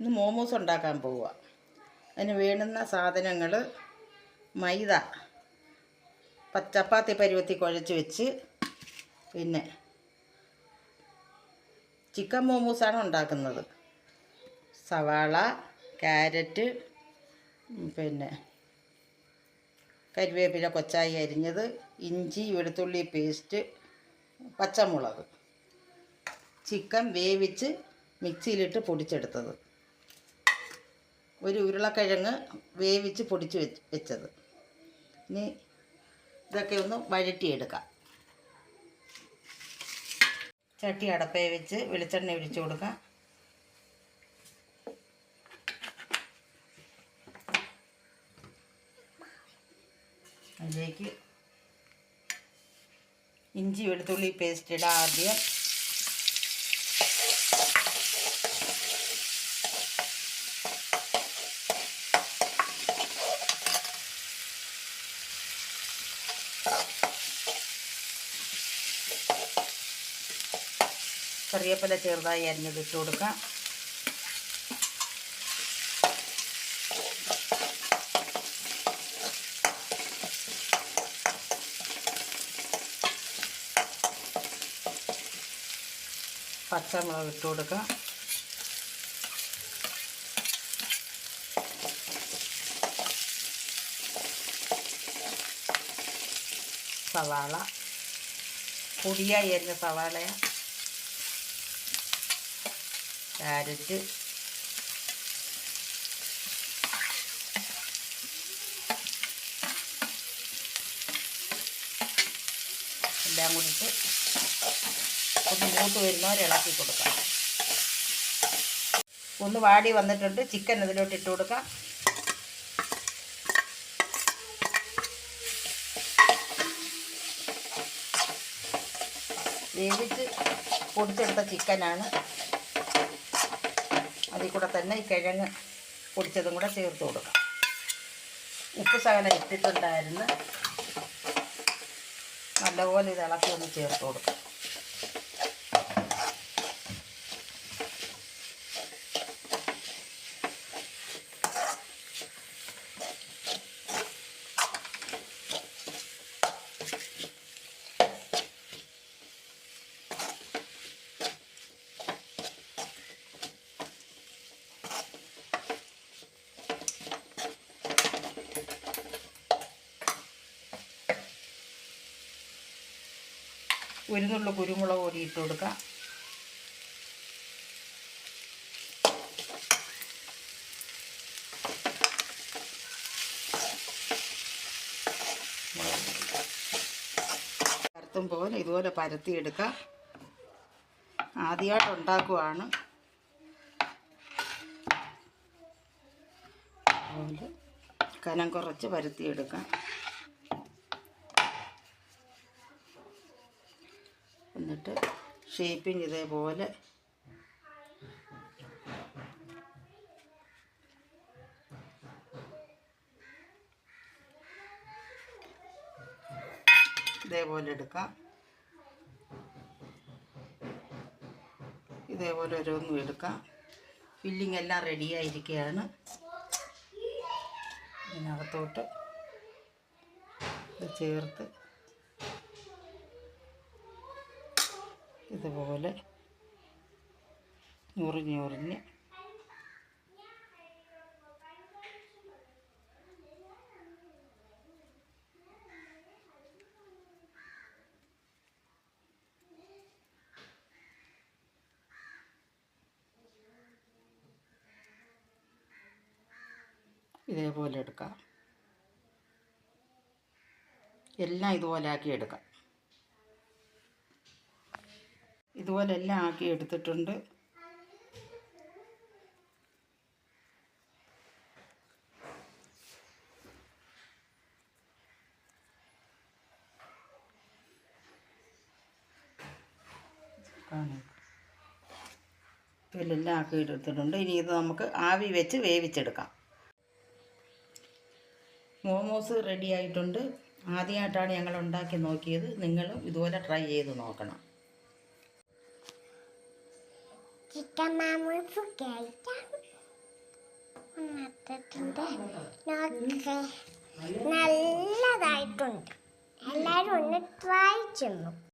ഇന്ന് മോമോസ് ഉണ്ടാക്കാൻ പോവുക അതിന് വേണ്ടുന്ന സാധനങ്ങൾ മൈദ പച്ചപ്പാത്തി ചപ്പാത്തി പരുവത്തി കുഴച്ച് വെച്ച് പിന്നെ ചിക്കൻ മോമോസാണ് ഉണ്ടാക്കുന്നത്. സവാള ക്യാരറ്റ് പിന്നെ കരിവേപ്പില കൊച്ചായി അരിഞ്ഞത് ഇഞ്ചി വെളുത്തുള്ളി പേസ്റ്റ് പച്ചമുളക്. ചിക്കൻ വേവിച്ച് മിക്സിയിലിട്ട് പൊടിച്ചെടുത്തത്. ഒരു ഉരുളക്കിഴങ്ങ് വേവിച്ച് പൊടിച്ച് വെച്ച് വെച്ചത്. ഇനി ഇതൊക്കെ ഒന്ന് വഴറ്റിയെടുക്കാം. ചട്ടി അടപ്പേ വെച്ച് വെളിച്ചെണ്ണ ഒഴിച്ചു കൊടുക്കാം. അതിലേക്ക് ഇഞ്ചി വെളുത്തുള്ളി പേസ്റ്റ് ഇടാം ആദ്യം. കറിവേപ്പില ചെറുതായി അരിഞ്ഞത് ഇട്ട് കൊടുക്കാം. പച്ചമുളക് ഇട്ട് കൊടുക്കാം. സവാള. പൊടിയായി അരിഞ്ഞ സവാളയാണ് ക്യാരറ്റ് എല്ലാം കൂടിയിട്ട് ഒന്ന് മൂത്ത് വരുന്നവരെ ഇളക്കി കൊടുക്കാം. ഒന്ന് വാടി വന്നിട്ടുണ്ട്. ചിക്കൻ ഇതിലോട്ട് ഇട്ട് കൊടുക്കാം. വേവിച്ച് പൊടിച്ചെടുത്ത ചിക്കനാണ്. അതിൽ കൂടെ തന്നെ ഈ കിഴങ്ങ് പൊടിച്ചതും കൂടെ ചേർത്ത് കൊടുക്കാം. ഉപ്പ് ശകലം ഇട്ടിട്ടുണ്ടായിരുന്നു. നല്ലപോലെ ഇത് ഇളക്കി ഒന്ന് ചേർത്ത് കൊടുക്കാം. ഒരു നുള്ളു കുരുമുളക് പൊടി ഇട്ട് കൊടുക്കാം. പോലെ ഇതുപോലെ പരത്തിയെടുക്കാം ആദ്യമായിട്ട് ഉണ്ടാക്കുവാണ്. കനം കുറച്ച് പരത്തിയെടുക്കാം എന്നിട്ട് ഷേപ്പിങ് ഇതേപോലെ. ഇതേപോലെ എടുക്കാം. ഇതേപോലെ ഓരോന്നും എടുക്കാം. ഫില്ലിംഗ് എല്ലാം റെഡിയായിരിക്കുകയാണ് ഇതിനകത്തോട്ട് ഇത് ചേർത്ത് ഇതുപോലെ ഞുറിഞ്ഞുറിഞ്ഞ് ഇതേപോലെ എടുക്കാം. എല്ലാം ഇതുപോലെ ആക്കി എടുക്കാം. ഇതുപോലെ എല്ലാം ആക്കി എടുത്തിട്ടുണ്ട്. കാണാം ഇതിലെല്ലാം ആക്കി എടുത്തിട്ടുണ്ട്. ഇനി ഇത് നമുക്ക് ആവി വെച്ച് വേവിച്ചെടുക്കാം. മോമോസ് റെഡി ആയിട്ടുണ്ട്. ആദ്യമായിട്ടാണ് ഞങ്ങൾ ഉണ്ടാക്കി നോക്കിയത്. നിങ്ങളും ഇതുപോലെ ട്രൈ ചെയ്ത് നോക്കണം. ചിക്കമാമൂസ് കഴിക്കാം നട്ടത്തിന്റെ നോക്ക്. നല്ലതായിട്ടുണ്ട്. എല്ലാവരും ഒന്ന് ട്രൈ ചെയ്യുന്നു.